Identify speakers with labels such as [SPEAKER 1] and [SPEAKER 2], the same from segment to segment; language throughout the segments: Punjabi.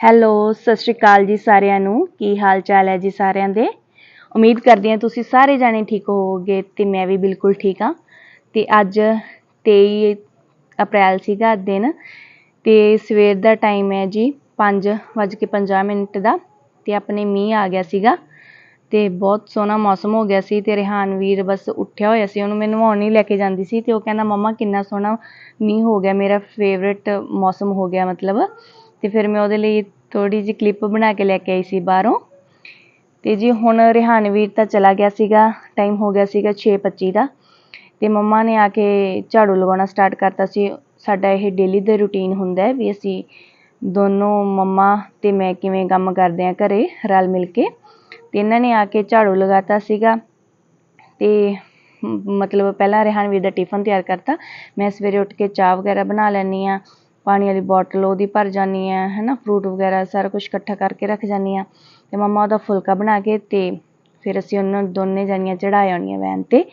[SPEAKER 1] ਹੈਲੋ, ਸਤਿ ਸ਼੍ਰੀ ਅਕਾਲ ਜੀ ਸਾਰਿਆਂ ਨੂੰ। ਕੀ ਹਾਲ ਚਾਲ ਹੈ ਜੀ ਸਾਰਿਆਂ ਦੇ? ਉਮੀਦ ਕਰਦੀ ਹਾਂ ਤੁਸੀਂ ਸਾਰੇ ਜਾਣੇ ਠੀਕ ਹੋਵੋਗੇ ਤੇ ਮੈਂ ਵੀ ਬਿਲਕੁਲ ਠੀਕ ਹਾਂ। ਤੇ ਅੱਜ 23 ਅਪ੍ਰੈਲ ਸੀਗਾ ਦਿਨ ਤੇ ਸਵੇਰ ਦਾ ਟਾਈਮ ਹੈ ਜੀ 5:50 ਮਿੰਟ ਦਾ ਤੇ ਆਪਣੇ ਮੀਂਹ ਆ ਗਿਆ ਸੀਗਾ ਤੇ ਬਹੁਤ ਸੋਹਣਾ ਮੌਸਮ ਹੋ ਗਿਆ ਸੀ ਤੇ ਰਿਹਾਨ ਵੀਰ ਬਸ ਉੱਠਿਆ ਹੋਇਆ ਸੀ, ਉਹਨੂੰ ਮੈਂ ਨਵਾਉਣ ਹੀ ਲੈ ਕੇ ਜਾਂਦੀ ਸੀ ਤੇ ਉਹ ਕਹਿੰਦਾ, ਮੰਮਾ, ਕਿੰਨਾ ਸੋਹਣਾ ਮੀਂਹ ਹੋ ਗਿਆ, ਮੇਰਾ ਫੇਵਰਟ ਮੌਸਮ ਹੋ ਗਿਆ, ਮਤਲਬ। ਤੇ ਫਿਰ ਮੈਂ ਉਹਦੇ ਲਈ ਥੋੜੀ ਜਿਹੀ ਕਲਿੱਪ ਬਣਾ ਕੇ ਲੈ ਕੇ ਆਈ ਸੀ ਬਾਹਰੋਂ। ਤੇ ਜੀ ਹੁਣ ਰਿਹਾਨਵੀਰ ਤਾਂ ਚਲਾ ਗਿਆ ਸੀਗਾ ਟਾਈਮ ਹੋ ਗਿਆ ਸੀਗਾ 6:25 ਦਾ। ਤੇ ਮੰਮਾ ਨੇ ਆ ਕੇ ਝਾੜੂ ਲਗਾਉਣਾ ਸਟਾਰਟ ਕਰਤਾ ਸੀ। ਸਾਡਾ ਇਹ ਡੇਲੀ ਦਾ ਰੂਟੀਨ ਹੁੰਦਾ ਹੈ ਵੀ ਅਸੀਂ ਦੋਨੋਂ ਮੰਮਾ ਤੇ ਮੈਂ ਕਿਵੇਂ ਕੰਮ ਕਰਦੇ ਆ ਘਰੇ ਰਲ ਮਿਲ ਕੇ। ਤੇ ਇਹਨਾਂ ਨੇ ਆ ਕੇ ਝਾੜੂ ਲਗਾਤਾ ਸੀਗਾ। ਤੇ ਮਤਲਬ ਪਹਿਲਾਂ ਰਿਹਾਨਵੀਰ ਦਾ ਟਿਫਨ ਤਿਆਰ ਕਰਤਾ। ਮੈਂ ਸਵੇਰੇ ਉੱਠ ਕੇ ਚਾਹ ਵਗੈਰਾ ਬਣਾ ਲੈਂਦੀ ਆ ਪਾਣੀ ਵਾਲੀ ਬੋਟਲ, ਉਹਦੀ ਭਰ ਜਾਂਦੀ ਆ ਹੈ ਨਾ ਫਰੂਟ ਵਗੈਰਾ ਸਾਰਾ ਕੁਛ ਇਕੱਠਾ ਕਰਕੇ ਰੱਖ ਜਾਂਦੀ ਹਾਂ ਅਤੇ ਮੰਮਾ ਉਹਦਾ ਫੁਲਕਾ ਬਣਾ ਕੇ ਅਤੇ ਫਿਰ ਅਸੀਂ ਉਹਨਾਂ ਨੂੰ ਦੋਨੇ ਜਾਨੀਆਂ ਚੜਾ ਆਉਣੀਆਂ ਵੈਨ ਤੇ।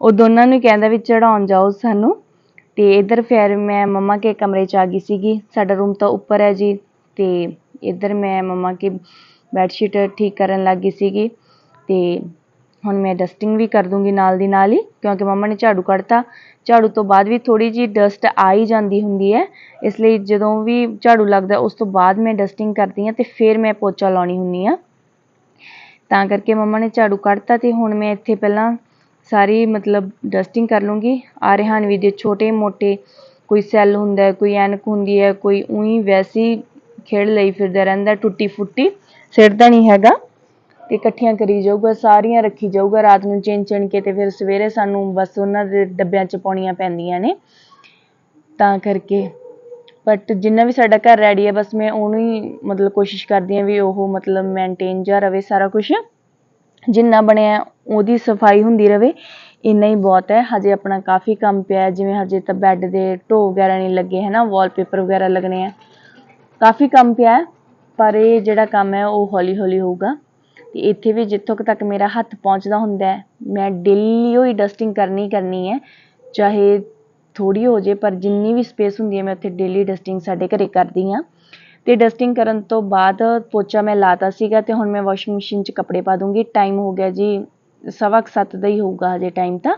[SPEAKER 1] ਉਹ ਦੋਨਾਂ ਨੂੰ ਕਹਿੰਦਾ ਵੀ ਚੜ੍ਹਾਉਣ ਜਾਓ ਸਾਨੂੰ। ਅਤੇ ਇੱਧਰ ਫਿਰ ਮੈਂ ਮੰਮਾ ਕੇ ਕਮਰੇ 'ਚ ਆ ਗਈ ਸੀਗੀ, ਸਾਡਾ ਰੂਮ ਤਾਂ ਉੱਪਰ ਹੈ ਜੀ। ਅਤੇ ਇੱਧਰ ਮੈਂ ਮੰਮਾ ਕੇ ਬੈੱਡ ਸ਼ੀਟ ਠੀਕ ਕਰਨ ਲੱਗ ਗਈ ਸੀਗੀ। ਅਤੇ ਹੁਣ ਮੈਂ ਡਸਟਿੰਗ ਵੀ ਕਰ ਦੂੰਗੀ ਨਾਲ ਦੀ ਨਾਲ ਹੀ, ਕਿਉਂਕਿ ਮੰਮਾ ਨੇ ਝਾੜੂ ਕੱਢਤਾ। ਝਾੜੂ ਤੋਂ ਬਾਅਦ ਵੀ ਥੋੜੀ ਜੀ ਡਸਟ ਆ ਹੀ ਜਾਂਦੀ ਹੁੰਦੀ ਹੈ। ਇਸ ਲਈ ਜਦੋਂ ਵੀ ਝਾੜੂ ਲੱਗਦਾ, ਉਸ ਤੋਂ ਬਾਅਦ ਮੈਂ ਡਸਟਿੰਗ ਕਰਦੀ ਹਾਂ ਤੇ ਫਿਰ ਮੈਂ ਪੋਚਾ ਲਾਉਣੀ ਹੁੰਦੀ ਆ ਤਾਂ ਕਰਕੇ ਮੰਮਾ ਨੇ ਝਾੜੂ ਕੱਢਤਾ ਤੇ ਹੁਣ ਮੈਂ ਇੱਥੇ ਪਹਿਲਾਂ ਸਾਰੀ ਮਤਲਬ ਡਸਟਿੰਗ ਕਰ ਲੂੰਗੀ। ਆ ਰਿਹਾਨ ਵੀ ਦੇ ਛੋਟੇ ਮੋਟੇ, ਕੋਈ ਸੈੱਲ ਹੁੰਦਾ ਕੋਈ ਐਨਕ ਹੁੰਦੀ ਹੈ, ਕੋਈ ਉਹੀ ਵੈਸੀ ਖੇਡ ਲਈ ਫਿਰਦਾ ਰਹਿੰਦਾ ਟੁੱਟੀ ਫੁੱਟੀ ਸਿੱਟਦਾ ਨਹੀਂ ਹੈਗਾ। ਤੇ ਇਕੱਠੀਆਂ ਕਰੀ ਜਾਊਗਾ, ਸਾਰੀਆਂ ਰੱਖੀ ਜਾਊਗਾ, ਰਾਤ ਨੂੰ ਚਿਣ ਚਿਣ ਕੇ ਤੇ ਫਿਰ ਸਵੇਰੇ ਸਾਨੂੰ ਬਸ ਉਹਨਾਂ ਦੇ ਡੱਬਿਆਂ 'ਚ ਪਾਉਣੀਆਂ ਪੈਂਦੀਆਂ ਨੇ। ਤਾਂ ਕਰਕੇ ਬਟ ਜਿੰਨਾ ਵੀ ਸਾਡਾ ਘਰ ਰੈਡੀ ਹੈ ਬਸ ਮੈਂ ਉਹਨੂੰ ਹੀ ਮਤਲਬ ਕੋਸ਼ਿਸ਼ ਕਰਦੀ ਹਾਂ ਵੀ ਉਹ ਮਤਲਬ ਮੇਨਟੇਨ ਜਾ ਰਵੇ ਸਾਰਾ ਕੁਝ ਜਿੰਨਾ ਬਣਿਆ ਉਹਦੀ ਸਫ਼ਾਈ ਹੁੰਦੀ ਰਵੇ, ਇੰਨਾ ਹੀ ਬਹੁਤ ਹੈ। ਹਜੇ ਆਪਣਾ ਕਾਫੀ ਕੰਮ ਪਿਆ ਹੈ, ਜਿਵੇਂ ਹਜੇ ਤਾਂ ਬੈੱਡ ਦੇ ਢੋ ਵਗੈਰਾ ਨਹੀਂ ਲੱਗੇ ਹੈ ਨਾ ਵਾਲਪੇਪਰ ਵਗੈਰਾ ਲੱਗਣੇ ਆ। ਕਾਫੀ ਕੰਮ ਪਿਆ ਹੈ, ਪਰ ਇਹ ਜਿਹੜਾ ਕੰਮ ਹੈ ਉਹ ਹੌਲੀ ਹੌਲੀ ਹੋਊਗਾ। ਅਤੇ ਇੱਥੇ ਵੀ ਜਿੱਥੋਂ ਕੁ ਤੱਕ ਮੇਰਾ ਹੱਥ ਪਹੁੰਚਦਾ ਹੁੰਦਾ ਮੈਂ ਡੇਲੀ ਹੀ ਡਸਟਿੰਗ ਕਰਨੀ ਕਰਨੀ ਹੈ। ਚਾਹੇ ਥੋੜ੍ਹੀ ਹੋ ਜੇ ਪਰ ਜਿੰਨੀ ਵੀ ਸਪੇਸ ਹੁੰਦੀ ਹੈ, ਮੈਂ ਉੱਥੇ ਡੇਲੀ ਡਸਟਿੰਗ ਸਾਡੇ ਘਰ ਕਰਦੀ ਹਾਂ। ਅਤੇ ਡਸਟਿੰਗ ਕਰਨ ਤੋਂ ਬਾਅਦ ਪੋਚਾ ਮੈਂ ਲਾ ਤਾ ਸੀਗਾ ਅਤੇ ਹੁਣ ਮੈਂ ਵਾਸ਼ਿੰਗ ਮਸ਼ੀਨ 'ਚ ਕੱਪੜੇ ਪਾ ਦੂੰਗੀ। ਟਾਈਮ ਹੋ ਗਿਆ ਜੀ, ਸਵਾ ਕੁ ਸੱਤ ਦਾ ਹੀ ਹੋਊਗਾ ਹਜੇ ਟਾਈਮ ਤਾਂ,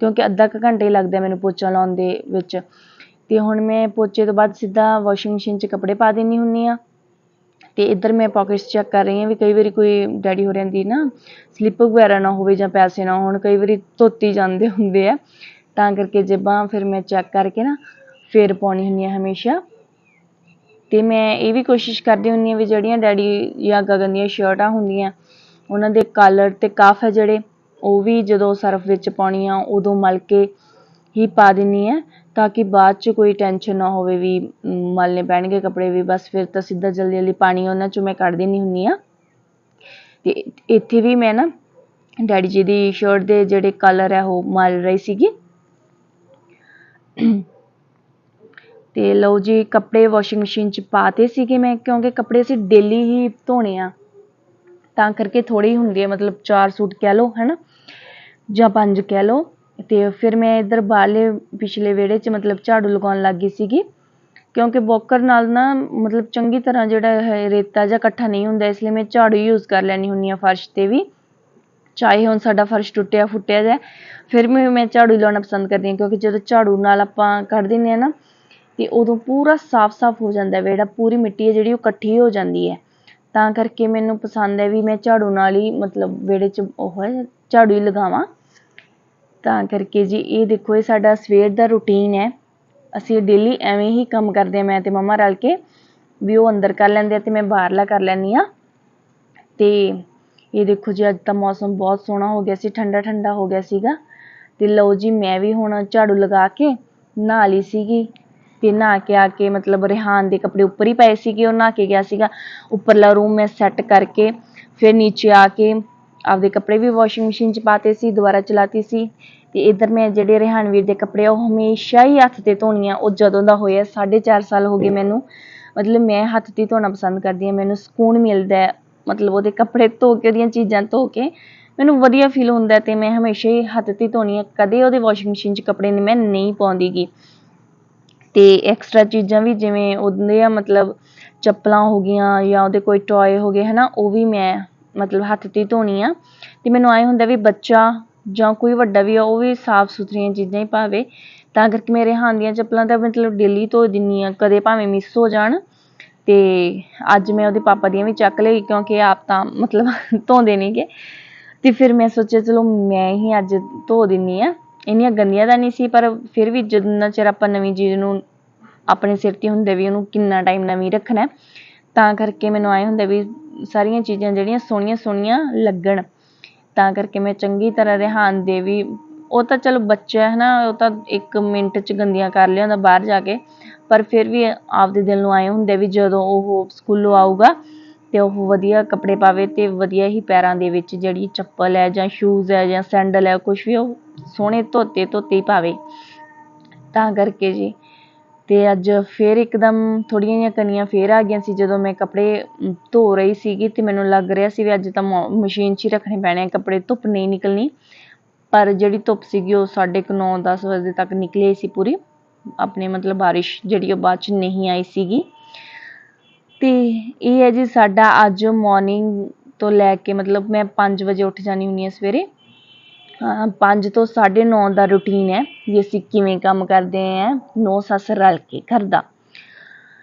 [SPEAKER 1] ਕਿਉਂਕਿ ਅੱਧਾ ਕੁ ਘੰਟਾ ਹੀ ਲੱਗਦਾ ਮੈਨੂੰ ਪੋਚਾ ਲਾਉਣ ਦੇ ਵਿੱਚ। ਅਤੇ ਹੁਣ ਮੈਂ ਪੋਚੇ ਤੋਂ ਬਾਅਦ ਸਿੱਧਾ ਵਾਸ਼ਿੰਗ ਮਸ਼ੀਨ 'ਚ ਕੱਪੜੇ ਪਾ ਦਿੰਦੀ ਹੁੰਦੀ ਹਾਂ। ਅਤੇ ਇੱਧਰ ਮੈਂ ਪੋਕਿਟਸ ਚੈੱਕ ਕਰ ਰਹੀ ਹਾਂ ਵੀ ਕਈ ਵਾਰੀ ਕੋਈ ਡੈਡੀ ਹੋਰਾਂ ਦੀ ਨਾ ਸਲਿੱਪ ਵਗੈਰਾ ਨਾ ਹੋਵੇ ਜਾਂ ਪੈਸੇ ਨਾ ਹੋਣ, ਕਈ ਵਾਰੀ ਧੋਤੀ ਜਾਂਦੇ ਹੁੰਦੇ ਆ। ਤਾਂ ਕਰਕੇ ਜੇਬਾਂ ਫਿਰ ਮੈਂ ਚੈੱਕ ਕਰਕੇ ਨਾ ਫਿਰ ਪਾਉਣੀ ਹੁੰਦੀ ਹਾਂ ਹਮੇਸ਼ਾ। ਅਤੇ ਮੈਂ ਇਹ ਵੀ ਕੋਸ਼ਿਸ਼ ਕਰਦੀ ਹੁੰਦੀ ਹਾਂ ਵੀ ਜਿਹੜੀਆਂ ਡੈਡੀ ਜਾਂ ਗਗਨ ਦੀਆਂ ਸ਼ਰਟਾਂ ਹੁੰਦੀਆਂ, ਉਹਨਾਂ ਦੇ ਕਾਲਰ ਅਤੇ ਕਫ ਹੈ ਜਿਹੜੇ, ਉਹ ਵੀ ਜਦੋਂ ਸਰਫ ਵਿੱਚ ਪਾਉਣੀ ਆ ਉਦੋਂ ਮਲ ਕੇ ਹੀ ਪਾ ਦਿੰਦੀ ਹਾਂ ਤਾਂ ਕਿ ਬਾਅਦ 'ਚ ਕੋਈ ਟੈਨਸ਼ਨ ਨਾ ਹੋਵੇ ਵੀ ਮਲਨੇ ਪੈਣਗੇ ਕੱਪੜੇ ਵੀ। ਬਸ ਫਿਰ ਤਾਂ ਸਿੱਧਾ ਜਲਦੀ ਜਲਦੀ ਪਾਣੀ ਉਹਨਾਂ 'ਚੋਂ ਮੈਂ ਕੱਢ ਦਿੰਦੀ ਹੁੰਦੀ ਹਾਂ ਅਤੇ ਇੱਥੇ ਵੀ ਮੈਂ ਨਾ ਡੈਡੀ ਜੀ ਦੀ ਸ਼ਰਟ ਦੇ ਜਿਹੜੇ ਕਲਰ ਹੈ ਉਹ ਮਲ ਰਹੀ ਸੀਗੀ। ਤੇ ਲਓ ਜੀ, ਕੱਪੜੇ ਵਾਸ਼ਿੰਗ ਮਸ਼ੀਨ 'ਚ ਪਾਤੇ ਸੀਗੇ ਮੈਂ, ਕਿਉਂਕਿ ਕੱਪੜੇ ਅਸੀਂ ਡੇਲੀ ਹੀ ਧੋਣੇ ਆ। ਤਾਂ ਕਰਕੇ ਥੋੜੇ ਹੀ ਹੁੰਦੇ ਆ, ਮਤਲਬ ਚਾਰ ਸੂਟ ਕਹਿ ਲਓ, ਹੈਨਾ? ਜਾਂ ਪੰਜ ਕਹਿ ਲਓ। ਅਤੇ ਫਿਰ ਮੈਂ ਇੱਧਰ ਬਾਹਰਲੇ ਪਿਛਲੇ ਵਿਹੜੇ 'ਚ ਮਤਲਬ ਝਾੜੂ ਲਗਾਉਣ ਲੱਗ ਗਈ ਸੀਗੀ। ਕਿਉਂਕਿ ਬੋਕਰ ਨਾਲ ਨਾ ਮਤਲਬ ਚੰਗੀ ਤਰ੍ਹਾਂ ਜਿਹੜਾ ਹੈ ਰੇਤਾ ਜਾਂ ਇਕੱਠਾ ਨਹੀਂ ਹੁੰਦਾ, ਇਸ ਲਈ ਮੈਂ ਝਾੜੂ ਯੂਜ਼ ਕਰ ਲੈਂਦੀ ਹੁੰਦੀ ਹਾਂ ਫਰਸ਼ ਤੇ ਵੀ। ਚਾਹੇ ਹੁਣ ਸਾਡਾ ਫਰਸ਼ ਟੁੱਟਿਆ, ਫੁੱਟਿਆ ਜਾਏ, ਫਿਰ ਵੀ ਮੈਂ ਝਾੜੂ ਲਾਉਣਾ ਪਸੰਦ ਕਰਦੀ ਹਾਂ, ਕਿਉਂਕਿ ਜਦੋਂ ਝਾੜੂ ਨਾਲ ਆਪਾਂ ਕੱਢ ਦਿੰਦੇ ਹਾਂ ਨਾ, ਤੇ ਉਦੋਂ ਪੂਰਾ ਸਾਫ਼-ਸਾਫ਼ ਹੋ ਜਾਂਦਾ ਵਿਹੜਾ ਪੂਰੀ ਮਿੱਟੀ ਹੈ ਜਿਹੜੀ ਉਹ ਇਕੱਠੀ ਹੋ ਜਾਂਦੀ ਹੈ। ਤਾਂ ਕਰਕੇ ਮੈਨੂੰ ਪਸੰਦ ਹੈ ਵੀ ਮੈਂ ਝਾੜੂ ਨਾਲ ਹੀ ਮਤਲਬ ਵਿਹੜੇ 'ਚ ਉਹ ਹੈ, ਝਾੜੂ ਹੀ ਲਗਾਵਾਂ। ਤਾਂ ਕਰਕੇ ਜੀ, ਇਹ ਦੇਖੋ, ਇਹ ਸਾਡਾ ਸਵੇਰ ਦਾ ਰੂਟੀਨ ਹੈ। ਅਸੀਂ ਡੇਲੀ ਐਵੇਂ ਹੀ ਕੰਮ ਕਰਦੇ ਆ ਮੈਂ ਤੇ ਮੰਮਾ ਰਲ ਕੇ। ਵੀ ਉਹ ਅੰਦਰ ਕਰ ਲੈਂਦੇ ਆ ਤੇ ਮੈਂ ਬਾਹਰਲਾ ਕਰ ਲੈਂਦੀ ਆ ਤੇ ਇਹ ਦੇਖੋ ਜੀ, ਅੱਜ ਤਾਂ ਮੌਸਮ ਬਹੁਤ ਸੋਹਣਾ ਹੋ ਗਿਆ ਸੀ ਠੰਡਾ ਠੰਡਾ ਹੋ ਗਿਆ ਸੀਗਾ। ਤੇ ਲਓ ਜੀ, ਮੈਂ ਵੀ ਹੁਣ ਝਾੜੂ ਲਗਾ ਕੇ ਨਹਾ ਲਈ ਸੀਗੀ। ਤੇ ਨਹਾ ਕੇ ਆ ਕੇ ਮਤਲਬ ਰਿਹਾਨ ਦੇ ਕੱਪੜੇ ਉੱਪਰ ਹੀ ਪਏ ਸੀਗੇ, ਉਹ ਨਹਾ ਕੇ ਗਿਆ ਸੀਗਾ। ਉੱਪਰਲਾ ਰੂਮ ਮੈਂ ਸੈੱਟ ਕਰਕੇ, ਫਿਰ ਨੀਚੇ ਆ ਕੇ ਆਪਦੇ ਕੱਪੜੇ ਵੀ ਵਾਸ਼ਿੰਗ ਮਸ਼ੀਨ 'ਚ ਪਾਤੇ ਸੀ, ਦੁਬਾਰਾ ਚਲਾਤੀ ਸੀ। ਤੇ ਇਧਰ ਮੈਂ ਜਿਹੜੇ ਰਿਹਾਨਵੀਰ ਦੇ ਕੱਪੜੇ ਆ, ਉਹ ਹਮੇਸ਼ਾ ਹੀ ਹੱਥ ਤੇ ਧੋਣੀ ਆ ਉਹ ਜਦੋਂ ਦਾ ਹੋਇਆ 4.5 ਸਾਲ ਹੋ ਗਏ ਮੈਨੂੰ। ਮਤਲਬ ਮੈਂ ਹੱਥ ਤੇ ਧੋਣਾ ਪਸੰਦ ਕਰਦੀ ਆ ਮੈਨੂੰ ਸਕੂਨ ਮਿਲਦਾ ਮਤਲਬ ਉਹਦੇ ਕੱਪੜੇ ਧੋ ਕੇ, ਉਹਦੀਆਂ ਚੀਜ਼ਾਂ ਧੋ ਕੇ, ਮੈਨੂੰ ਵਧੀਆ ਫੀਲ ਹੁੰਦਾ ਤੇ ਮੈਂ ਹਮੇਸ਼ਾ ਹੀ ਹੱਥ ਤੇ ਧੋਣੀ ਆ। ਕਦੇ ਉਹਦੇ ਵਾਸ਼ਿੰਗ ਮਸ਼ੀਨ 'ਚ ਕੱਪੜੇ ਮੈਂ ਨਹੀਂ ਪਾਉਂਦੀ ਗੀ ਤੇ ਐਕਸਟਰਾ ਚੀਜ਼ਾਂ ਵੀ ਜਿਵੇਂ ਉਹਦੇ ਆ, ਮਤਲਬ ਚੱਪਲਾਂ ਹੋ ਗਈਆਂ ਜਾਂ ਉਹਦੇ ਕੋਈ ਟੌਏ ਹੋ ਗਏ, ਹਨਾ, ਉਹ ਵੀ ਮੈਂ ਮਤਲਬ ਹੱਥ ਤੇ ਧੋਣੀ ਆ। ਤੇ ਮੈਨੂੰ ਆਏ ਹੁੰਦਾ ਵੀ ਬੱਚਾ ਜਾਂ ਕੋਈ ਵੱਡਾ ਵੀ ਆ, ਉਹ ਵੀ ਸਾਫ਼ ਸੁਥਰੀਆਂ ਚੀਜ਼ਾਂ ਹੀ ਪਾਵੇ। ਤਾਂ ਕਰਕੇ ਮੇਰੇ ਹਾਂ ਦੀਆਂ ਚੱਪਲਾਂ ਤਾਂ ਮਤਲਬ ਡੇਲੀ ਧੋ ਦਿੰਨੀ ਆ, ਕਦੇ ਭਾਵੇਂ ਮਿਸ ਹੋ ਜਾਣ। ਤੇ ਅੱਜ ਮੈਂ ਉਹਦੇ ਪਾਪਾ ਦੀਆਂ ਵੀ ਚੱਕ ਲਈ, ਕਿਉਂਕਿ ਆਪ ਤਾਂ ਮਤਲਬ ਧੋਂਦੇ ਨਹੀਂਗੇ ਤੇ ਫਿਰ ਮੈਂ ਸੋਚਿਆ, ਚਲੋ ਮੈਂ ਹੀ ਅੱਜ ਧੋ ਦਿੰਨੀ ਆ। ਇੰਨੀਆਂ ਗੰਦੀਆਂ ਤਾਂ ਨਹੀਂ ਸੀ, ਪਰ ਫਿਰ ਵੀ ਜਿੰਨਾ ਚਿਰ ਆਪਾਂ ਨਵੀਂ ਚੀਜ਼ ਨੂੰ ਆਪਣੇ ਸਿਰ ਤੇ ਹੁੰਦੇ ਵੀ ਉਹਨੂੰ ਕਿੰਨਾ ਟਾਈਮ ਨਵੀਂ ਰੱਖਣਾ ਤਾਂ ਕਰਕੇ ਮੈਨੂੰ ਆਏ ਹੁੰਦਾ ਵੀ ਸਾਰੀਆਂ ਚੀਜ਼ਾਂ ਜਿਹੜੀਆਂ ਸੋਹਣੀਆਂ ਸੋਹਣੀਆਂ ਲੱਗਣ। ਤਾਂ ਕਰਕੇ ਮੈਂ ਚੰਗੀ ਤਰ੍ਹਾਂ ਰਿਹਾਨ ਦੇ ਵੀ, ਉਹ ਤਾਂ ਚਲੋ ਬੱਚਾ ਹੈ ਨਾ, ਉਹ ਤਾਂ ਇੱਕ ਮਿੰਟ 'ਚ ਗੰਦੀਆਂ ਕਰ ਲਿਆਉਂਦਾ ਬਾਹਰ ਜਾ ਕੇ। ਪਰ ਫਿਰ ਵੀ ਆਪਦੇ ਦਿਲ ਨੂੰ ਐਂ ਹੁੰਦੇ ਵੀ ਜਦੋਂ ਉਹ ਸਕੂਲੋਂ ਆਊਗਾ ਅਤੇ ਉਹ ਵਧੀਆ ਕੱਪੜੇ ਪਾਵੇ ਅਤੇ ਵਧੀਆ ਹੀ ਪੈਰਾਂ ਦੇ ਵਿੱਚ ਜਿਹੜੀ ਚੱਪਲ ਹੈ ਜਾਂ ਸ਼ੂਜ਼ ਹੈ ਜਾਂ ਸੈਂਡਲ ਹੈ, ਕੁਛ ਵੀ ਉਹ ਸੋਹਣੇ ਧੋਤੇ ਧੋਤੇ ਹੀ ਪਾਵੇ। ਤਾਂ ਕਰਕੇ ਜੀ। ਅਤੇ ਅੱਜ ਫਿਰ ਇੱਕਦਮ ਥੋੜ੍ਹੀਆਂ ਜਿਹੀਆਂ ਕਣੀਆਂ ਫਿਰ ਆ ਗਈਆਂ ਸੀ, ਜਦੋਂ ਮੈਂ ਕੱਪੜੇ ਧੋ ਰਹੀ ਸੀਗੀ ਅਤੇ ਮੈਨੂੰ ਲੱਗ ਰਿਹਾ ਸੀ ਵੀ ਅੱਜ ਤਾਂ ਮੋ, ਮਸ਼ੀਨ 'ਚ ਹੀ ਰੱਖਣੇ ਪੈਣੇ ਆ, ਕੱਪੜੇ ਧੁੱਪ ਨਹੀਂ ਨਿਕਲਣੀ। ਪਰ ਜਿਹੜੀ ਧੁੱਪ ਸੀਗੀ ਉਹ ਸਾਢੇ ਕੁ ਨੌ ਦਸ ਵਜੇ ਤੱਕ ਨਿਕਲੀ ਸੀ ਪੂਰੀ। ਆਪਣੇ ਮਤਲਬ ਬਾਰਿਸ਼ ਜਿਹੜੀ ਉਹ ਬਾਅਦ 'ਚ ਨਹੀਂ ਆਈ ਸੀਗੀ। ਅਤੇ ਇਹ ਹੈ ਜੀ ਸਾਡਾ ਅੱਜ ਮੋਰਨਿੰਗ ਤੋਂ ਲੈ ਕੇ ਮਤਲਬ ਮੈਂ ਪੰਜ ਵਜੇ ਉੱਠ ਜਾਂਦੀ ਹੁੰਦੀ ਹਾਂ ਸਵੇਰੇ। ਪੰਜ ਤੋਂ 9:30 ਦਾ ਰੂਟੀਨ ਹੈ ਵੀ ਅਸੀਂ ਕਿਵੇਂ ਕੰਮ ਕਰਦੇ ਹਾਂ, ਨੌ ਸੱਸ ਰਲ ਕੇ ਘਰ ਦਾ।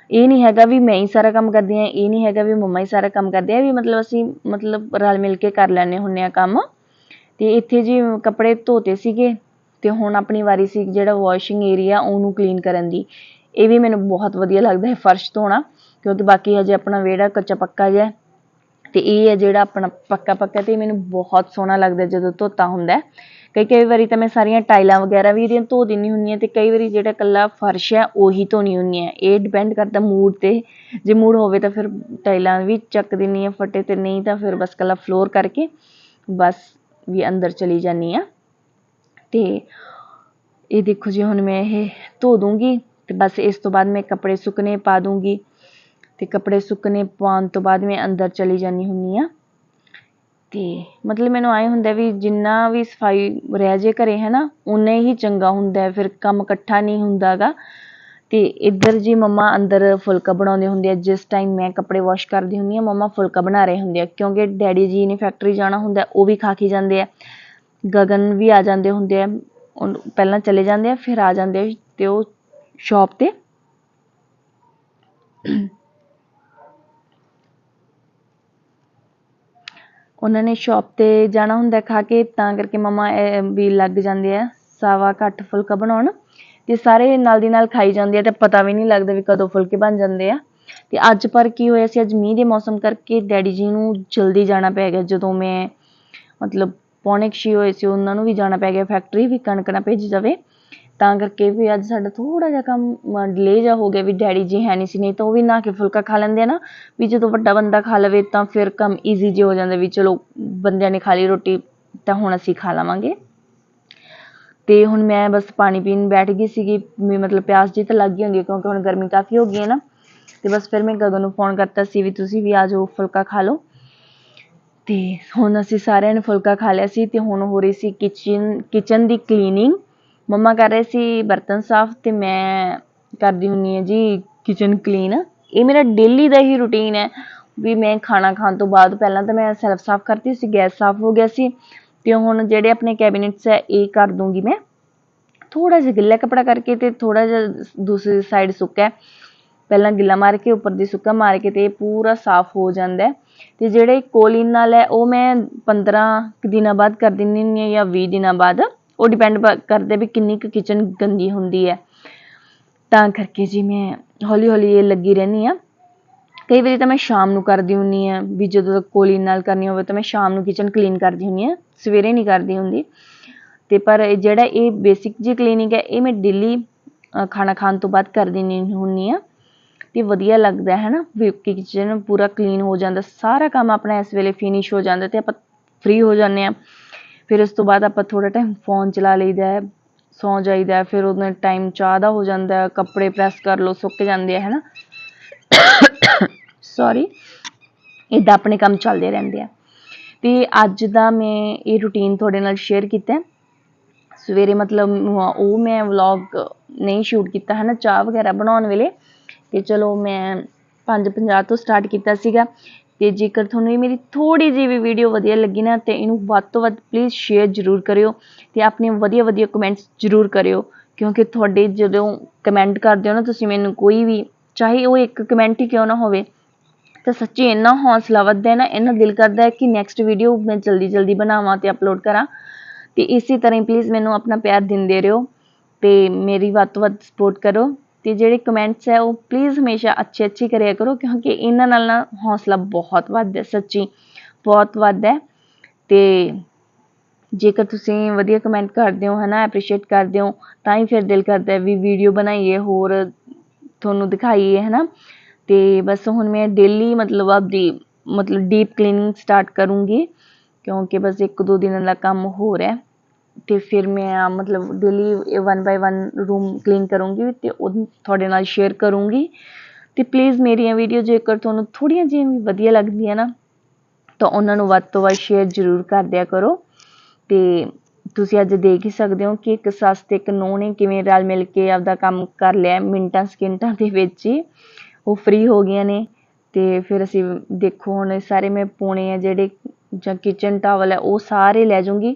[SPEAKER 1] ਇਹ ਨਹੀਂ ਹੈਗਾ ਵੀ ਮੈਂ ਹੀ ਸਾਰਾ ਕੰਮ ਕਰਦੀ ਹਾਂ, ਇਹ ਨਹੀਂ ਹੈਗਾ ਵੀ ਮੰਮਾ ਹੀ ਸਾਰਾ ਕੰਮ ਕਰਦੇ ਆ, ਵੀ ਮਤਲਬ ਅਸੀਂ ਮਤਲਬ ਰਲ ਮਿਲ ਕੇ ਕਰ ਲੈਂਦੇ ਹੁੰਦੇ ਆ ਕੰਮ। ਅਤੇ ਇੱਥੇ ਜੀ ਕੱਪੜੇ ਧੋਤੇ ਸੀਗੇ ਅਤੇ ਹੁਣ ਆਪਣੀ ਵਾਰੀ ਸੀ ਜਿਹੜਾ ਵਾਸ਼ਿੰਗ ਏਰੀਆ ਉਹਨੂੰ ਕਲੀਨ ਕਰਨ ਦੀ। ਇਹ ਵੀ ਮੈਨੂੰ ਬਹੁਤ ਵਧੀਆ ਲੱਗਦਾ ਹੈ ਫਰਸ਼ ਧੋਣਾ, ਕਿਉਂਕਿ ਬਾਕੀ ਹਜੇ ਆਪਣਾ ਵਿਹੜਾ ਕੱਚਾ ਪੱਕਾ ਜਿਹਾ ਅਤੇ ਇਹ ਹੈ ਜਿਹੜਾ ਆਪਣਾ ਪੱਕਾ ਪੱਕਾ ਅਤੇ ਮੈਨੂੰ ਬਹੁਤ ਸੋਹਣਾ ਲੱਗਦਾ ਜਦੋਂ ਧੋਤਾ ਹੁੰਦਾ ਕਈ ਕਈ ਵਾਰੀ ਤਾਂ ਮੈਂ ਸਾਰੀਆਂ ਟਾਈਲਾਂ ਵਗੈਰਾ ਵੀ ਇਹਦੀਆਂ ਧੋ ਦਿੰਦੀ ਹੁੰਦੀ ਹਾਂ ਅਤੇ ਕਈ ਵਾਰੀ ਜਿਹੜਾ ਇਕੱਲਾ ਫਰਸ਼ ਹੈ ਉਹੀ ਧੋਣੀ ਹੁੰਦੀ ਹਾਂ। ਇਹ ਡਿਪੈਂਡ ਕਰਦਾ ਮੂਡ ਤੇ। ਜੇ ਮੂਡ ਹੋਵੇ ਤਾਂ ਫਿਰ ਟਾਈਲਾਂ ਵੀ ਚੱਕ ਦਿੰਦੀ ਹਾਂ ਫਟੇ ਅਤੇ ਨਹੀਂ ਤਾਂ ਫਿਰ ਬਸ ਇਕੱਲਾ ਫਲੋਰ ਕਰਕੇ ਬਸ ਵੀ ਅੰਦਰ ਚਲੀ ਜਾਂਦੀ ਹਾਂ। ਅਤੇ ਇਹ ਦੇਖੋ ਜੀ, ਹੁਣ ਮੈਂ ਇਹ ਧੋ ਦੂੰਗੀ ਅਤੇ ਬਸ ਇਸ ਤੋਂ ਬਾਅਦ ਮੈਂ ਕੱਪੜੇ ਸੁੱਕਣੇ ਪਾ ਦੂੰਗੀ। ਤੇ ਕੱਪੜੇ ਸੁੱਕਣੇ ਪਾਉਣ ਤੋਂ ਬਾਅਦ ਮੈਂ ਅੰਦਰ ਚਲੀ ਜਾਂਦੀ ਹੁੰਦੀ ਹਾਂ। ਤੇ ਮਤਲਬ ਮੈਨੂੰ ਆਏ ਹੁੰਦਾ ਵੀ ਜਿੰਨਾ ਵੀ ਸਫ਼ਾਈ ਰਹਿ ਜੇ ਘਰੇ ਹੈ ਨਾ ਉਨਾ ਹੀ ਚੰਗਾ ਹੁੰਦਾ ਫਿਰ ਕੰਮ ਇਕੱਠਾ ਨਹੀਂ ਹੁੰਦਾ ਗਾ ਅਤੇ ਇੱਧਰ ਜੀ ਮੰਮਾ ਅੰਦਰ ਫੁਲਕਾ ਬਣਾਉਂਦੇ ਹੁੰਦੇ ਆ, ਜਿਸ ਟਾਈਮ ਮੈਂ ਕੱਪੜੇ ਵਾਸ਼ ਕਰਦੀ ਹੁੰਦੀ ਹਾਂ, ਮੰਮਾ ਫੁਲਕਾ ਬਣਾ ਰਹੇ ਹੁੰਦੇ ਆ, ਕਿਉਂਕਿ ਡੈਡੀ ਜੀ ਨੇ ਫੈਕਟਰੀ ਜਾਣਾ ਹੁੰਦਾ, ਉਹ ਵੀ ਖਾ ਕੇ ਜਾਂਦੇ ਆ। ਗਗਨ ਵੀ ਆ ਜਾਂਦੇ ਹੁੰਦੇ ਆ, ਉਹ ਪਹਿਲਾਂ ਚਲੇ ਜਾਂਦੇ ਆ, ਫਿਰ ਆ ਜਾਂਦੇ ਆ, ਤੇ ਉਹ ਸ਼ਾਪ ਤੇ। ਉਹਨਾਂ ਨੇ ਸ਼ਾਪ ਤੇ ਜਾਣਾ ਹੁੰਦਾ ਖਾ ਕੇ, ਤਾਂ ਕਰਕੇ ਮਮਾ ਵੀ ਲੱਗ ਜਾਂਦੇ ਆ, ਸਾਵਾ ਘੱਟ ਫੁਲਕਾ ਬਣਾਉਣ। ਤੇ ਸਾਰੇ ਨਾਲ ਦੀ ਨਾਲ ਖਾਈ ਜਾਂਦੇ ਆ, ਤੇ ਪਤਾ ਵੀ ਨਹੀਂ ਲੱਗਦਾ ਵੀ ਕਦੋਂ ਫੁਲਕੇ ਬਣ ਜਾਂਦੇ ਆ। ਤੇ ਅੱਜ ਪਰ ਕੀ ਹੋਇਆ ਸੀ, ਅੱਜ ਮੀਂਹ ਦੇ ਮੌਸਮ ਕਰਕੇ ਡੈਡੀ ਜੀ ਨੂੰ ਜਲਦੀ ਜਾਣਾ ਪੈ ਗਿਆ। ਜਦੋਂ ਮੈਂ ਮਤਲਬ ਪੌਣੇ ਕੁ ਹੋਏ ਸੀ, ਉਹਨਾਂ ਨੂੰ ਵੀ ਜਾਣਾ ਪੈ ਗਿਆ, ਫੈਕਟਰੀ ਵੀ ਕਣਕ ਨਾ ਭੇਜੀ ਜਾਵੇ। ਤਾਂ ਕਰਕੇ ਵੀ ਅੱਜ ਸਾਡਾ ਥੋੜ੍ਹਾ ਜਿਹਾ ਕੰਮ ਡਿਲੇਅ ਜਿਹਾ ਹੋ ਗਿਆ ਵੀ ਡੈਡੀ ਜੀ ਹੈ ਨਹੀਂ ਸੀ, ਨਹੀਂ ਤਾਂ ਉਹ ਵੀ ਨਹਾ ਕੇ ਫੁਲਕਾ ਖਾ ਲੈਂਦੇ ਆ ਨਾ, ਵੀ ਜਦੋਂ ਵੱਡਾ ਬੰਦਾ ਖਾ ਲਵੇ ਤਾਂ ਫਿਰ ਕੰਮ ਈਜ਼ੀ ਜਿਹਾ ਹੋ ਜਾਂਦਾ ਵੀ ਚਲੋ ਬੰਦਿਆਂ ਨੇ ਖਾ ਲਈ ਰੋਟੀ ਤਾਂ ਹੁਣ ਅਸੀਂ ਖਾ ਲਵਾਂਗੇ। ਅਤੇ ਹੁਣ ਮੈਂ ਬਸ ਪਾਣੀ ਪੀਣ ਬੈਠ ਗਈ ਸੀਗੀ, ਵੀ ਮਤਲਬ ਪਿਆਸ ਜਿਹੀ ਤਾਂ ਲੱਗ ਗਈ ਹੁੰਦੀ ਕਿਉਂਕਿ ਹੁਣ ਗਰਮੀ ਕਾਫੀ ਹੋ ਗਈ ਹੈ ਨਾ। ਅਤੇ ਬਸ ਫਿਰ ਮੈਂ ਗਗਨ ਨੂੰ ਫੋਨ ਕਰਤਾ ਸੀ ਵੀ ਤੁਸੀਂ ਵੀ ਆ ਜਾਓ, ਫੁਲਕਾ ਖਾ ਲਓ। ਅਤੇ ਹੁਣ ਅਸੀਂ ਸਾਰਿਆਂ ਨੇ ਫੁਲਕਾ ਖਾ ਲਿਆ ਸੀ ਅਤੇ ਹੁਣ ਹੋ ਰਹੀ ਸੀ ਕਿਚਨ ਕਿਚਨ ਦੀ ਕਲੀਨਿੰਗ ਮੰਮਾ ਕਰ ਰਹੇ ਸੀ ਬਰਤਨ ਸਾਫ਼ ਅਤੇ ਮੈਂ ਕਰਦੀ ਹੁੰਦੀ ਹਾਂ ਜੀ ਕਿਚਨ ਕਲੀਨ ਇਹ ਮੇਰਾ ਡੇਲੀ ਦਾ ਹੀ ਰੂਟੀਨ ਹੈ ਵੀ ਮੈਂ ਖਾਣਾ ਖਾਣ ਤੋਂ ਬਾਅਦ ਪਹਿਲਾਂ ਤਾਂ ਮੈਂ ਸੈਲਫ ਸਾਫ਼ ਕਰਤੀ ਸੀ, ਗੈਸ ਸਾਫ਼ ਹੋ ਗਿਆ ਸੀ ਅਤੇ ਹੁਣ ਜਿਹੜੇ ਆਪਣੇ ਕੈਬਨਿਟਸ ਹੈ, ਇਹ ਕਰ ਦੂੰਗੀ ਮੈਂ। ਥੋੜ੍ਹਾ ਜਿਹਾ ਗਿੱਲਾ ਕੱਪੜਾ ਕਰਕੇ ਅਤੇ ਥੋੜ੍ਹਾ ਜਿਹਾ ਦੂਸਰੀ ਸਾਈਡ ਸੁੱਕਾ ਪਹਿਲਾਂ ਗਿੱਲਾ ਮਾਰ ਕੇ ਉੱਪਰ ਦੀ ਸੁੱਕਾ ਮਾਰ ਕੇ ਅਤੇ ਇਹ ਪੂਰਾ ਸਾਫ਼ ਹੋ ਜਾਂਦਾ ਅਤੇ ਜਿਹੜੇ ਕੋਲੀਨ ਨਾਲ ਹੈ, ਉਹ ਮੈਂ 15 ਕੁ ਦਿਨਾਂ ਬਾਅਦ ਕਰ ਦਿੰਦੀ ਹੁੰਦੀ ਹਾਂ ਜਾਂ ਵੀਹ ਦਿਨਾਂ ਬਾਅਦ। ਉਹ ਡਿਪੈਂਡ ਕਰਦਾ ਵੀ ਕਿੰਨੀ ਕੁ ਕਿਚਨ ਗੰਦੀ ਹੁੰਦੀ ਹੈ। ਤਾਂ ਕਰਕੇ ਜੀ ਮੈਂ ਹੌਲੀ ਹੌਲੀ ਇਹ ਲੱਗੀ ਰਹਿੰਦੀ ਹਾਂ। ਕਈ ਵਾਰੀ ਤਾਂ ਮੈਂ ਸ਼ਾਮ ਨੂੰ ਕਰਦੀ ਹੁੰਦੀ ਹਾਂ, ਵੀ ਜਦੋਂ ਕੋਲਿਨ ਨਾਲ ਕਰਨੀ ਹੋਵੇ ਤਾਂ ਮੈਂ ਸ਼ਾਮ ਨੂੰ ਕਿਚਨ ਕਲੀਨ ਕਰਦੀ ਹੁੰਦੀ ਹਾਂ, ਸਵੇਰੇ ਨਹੀਂ ਕਰਦੀ ਹੁੰਦੀ। ਅਤੇ ਪਰ ਇਹ ਜਿਹੜਾ ਇਹ ਬੇਸਿਕ ਜੀ ਕਲੀਨਿੰਗ ਹੈ, ਇਹ ਮੈਂ ਡੇਲੀ ਖਾਣਾ ਖਾਣ ਤੋਂ ਬਾਅਦ ਕਰ ਦਿੰਦੀ ਹੁੰਦੀ ਹਾਂ। ਅਤੇ ਵਧੀਆ ਲੱਗਦਾ ਹੈ ਨਾ, ਵੀ ਕਿਚਨ ਪੂਰਾ ਕਲੀਨ ਹੋ ਜਾਂਦਾ, ਸਾਰਾ ਕੰਮ ਆਪਣਾ ਇਸ ਵੇਲੇ ਫਿਨਿਸ਼ ਹੋ ਜਾਂਦਾ ਅਤੇ ਆਪਾਂ ਫ੍ਰੀ ਹੋ ਜਾਂਦੇ ਹਾਂ। ਫਿਰ ਉਸ ਤੋਂ ਬਾਅਦ ਆਪਾਂ ਥੋੜ੍ਹਾ ਟਾਈਮ ਫੋਨ ਚਲਾ ਲਈਦਾ ਹੈ, ਸੌਂ ਜਾਈਦਾ ਫਿਰ ਉਹਦਾ ਟਾਈਮ ਚਾਹ ਦਾ ਹੋ ਜਾਂਦਾ ਕੱਪੜੇ ਪ੍ਰੈੱਸ ਕਰ ਲਓ, ਸੁੱਕ ਜਾਂਦੇ ਆ ਹੈ ਨਾ ਸੋਰੀ ਇੱਦਾਂ ਆਪਣੇ ਕੰਮ ਚੱਲਦੇ ਰਹਿੰਦੇ ਆ। ਅਤੇ ਅੱਜ ਦਾ ਮੈਂ ਇਹ ਰੂਟੀਨ ਤੁਹਾਡੇ ਨਾਲ ਸ਼ੇਅਰ ਕੀਤਾ ਸਵੇਰੇ ਮਤਲਬ ਉਹ ਮੈਂ ਵਲੌਗ ਨਹੀਂ ਸ਼ੂਟ ਕੀਤਾ ਹੈ ਨਾ ਚਾਹ ਵਗੈਰਾ ਬਣਾਉਣ ਵੇਲੇ। ਅਤੇ ਚਲੋ ਮੈਂ 5:50 ਤੋਂ ਸਟਾਰਟ ਕੀਤਾ ਸੀਗਾ। ਤੇ ਜੇਕਰ ਤੁਹਾਨੂੰ ਇਹ ਮੇਰੀ ਥੋੜੀ ਜਿਹੀ ਵੀ ਵੀਡੀਓ ਵਧੀਆ ਲੱਗੀ ਨਾ, ਤੇ ਇਹਨੂੰ ਵੱਧ ਤੋਂ ਵੱਧ ਪਲੀਜ਼ ਸ਼ੇਅਰ ਜ਼ਰੂਰ ਕਰਿਓ ਤੇ ਆਪਣੇ ਵਧੀਆ ਵਧੀਆ ਕਮੈਂਟਸ ਜ਼ਰੂਰ ਕਰਿਓ, ਕਿਉਂਕਿ ਤੁਹਾਡੇ ਜਦੋਂ ਕਮੈਂਟ ਕਰਦੇ ਹੋ ਨਾ, ਤੁਸੀਂ ਮੈਨੂੰ ਕੋਈ ਵੀ, ਚਾਹੇ ਉਹ ਇੱਕ ਕਮੈਂਟ ਹੀ ਕਿਉਂ ਨਾ ਹੋਵੇ, ਤਾਂ ਸੱਚੀ ਇੰਨਾ ਹੌਸਲਾ ਵੱਧਦਾ ਹੈ ਨਾ, ਇੰਨਾ ਦਿਲ ਕਰਦਾ ਹੈ ਕਿ ਨੈਕਸਟ ਵੀਡੀਓ ਮੈਂ ਜਲਦੀ ਜਲਦੀ ਬਣਾਵਾਂ ਤੇ ਅਪਲੋਡ ਕਰਾਂ। ਤੇ ਇਸੇ ਤਰ੍ਹਾਂ ਹੀ ਪਲੀਜ਼ ਮੈਨੂੰ ਆਪਣਾ ਪਿਆਰ ਦਿੰਦੇ ਰਹੋ ਤੇ ਮੇਰੀ ਵੱਧ ਤੋਂ ਵੱਧ ਸਪੋਰਟ ਕਰੋ। ਤੇ ਜਿਹੜੇ ਕਮੈਂਟਸ ਹੈ ਉਹ ਪਲੀਜ਼ ਹਮੇਸ਼ਾ ਅੱਛੇ ਅੱਛੇ ਕਰਿਆ ਕਰੋ ਕਿਉਂਕਿ ਇਹਨਾਂ ਨਾਲ ਨਾ ਹੌਸਲਾ ਬਹੁਤ ਵੱਧਦਾ ਹੈ, ਸੱਚੀ ਬਹੁਤ ਵੱਧਦਾ ਹੈ। ਤੇ ਜੇਕਰ ਤੁਸੀਂ ਵਧੀਆ ਕਮੈਂਟ ਕਰਦੇ ਹੋ ਹਨਾ ਐਪਰੀਸ਼ੀਏਟ ਕਰਦੇ ਹੋ ਤਾਂ ਹੀ ਫਿਰ ਦਿਲ ਕਰਦਾ ਵੀ ਵੀਡੀਓ ਬਣਾਈਏ ਹੋਰ ਤੁਹਾਨੂੰ ਦਿਖਾਈਏ ਹਨਾ। ਤੇ ਬਸ ਹੁਣ ਮੈਂ ਡੇਲੀ ਮਤਲਬ ਆਪਦੀ ਮਤਲਬ ਡੀਪ ਕਲੀਨਿੰਗ ਸਟਾਰਟ ਕਰੂੰਗੀ ਕਿਉਂਕਿ ਬਸ ਇੱਕ ਦੋ ਦਿਨਾਂ ਦਾ ਕੰਮ ਹੋਰ ਹੈ। ਅਤੇ ਫਿਰ ਮੈਂ, ਮਤਲਬ daily one by one room clean ਕਰੂੰਗੀ ਅਤੇ ਉਹ ਤੁਹਾਡੇ ਨਾਲ ਸ਼ੇਅਰ ਕਰੂੰਗੀ। ਅਤੇ ਪਲੀਜ਼ ਮੇਰੀਆਂ ਵੀਡੀਓ ਜੇਕਰ ਤੁਹਾਨੂੰ ਥੋੜ੍ਹੀਆਂ ਜਿਹੀਆਂ ਵੀ ਵਧੀਆ ਲੱਗਦੀਆਂ ਨਾ, ਤਾਂ ਉਹਨਾਂ ਨੂੰ ਵੱਧ ਤੋਂ ਵੱਧ ਸ਼ੇਅਰ ਜ਼ਰੂਰ ਕਰ ਦਿਆ ਕਰੋ। ਅਤੇ ਤੁਸੀਂ ਅੱਜ ਦੇਖ ਹੀ ਸਕਦੇ ਹੋ ਕਿ ਇੱਕ ਸੱਸ ਤੇ ਇੱਕ ਨੂੰਹ ਨੇ ਕਿਵੇਂ ਰਲ ਮਿਲ ਕੇ ਆਪਦਾ ਕੰਮ ਕਰ ਲਿਆ ਮਿੰਟਾਂ ਸਕਿੰਟਾਂ ਦੇ ਵਿੱਚ ਹੀ। ਉਹ ਫ੍ਰੀ ਹੋ ਗਈਆਂ ਨੇ ਤੇ ਫਿਰ ਅਸੀਂ ਦੇਖੋ ਹੁਣ ਇਹ ਸਾਰੇ ਮੈਂ ਪੋਣੇ ਆ ਜਿਹੜੇ ਜਾਂ ਕਿਚਨ ਟਾਵਲ ਹੈ ਉਹ ਸਾਰੇ ਲੈ ਜਾਊਂਗੀ।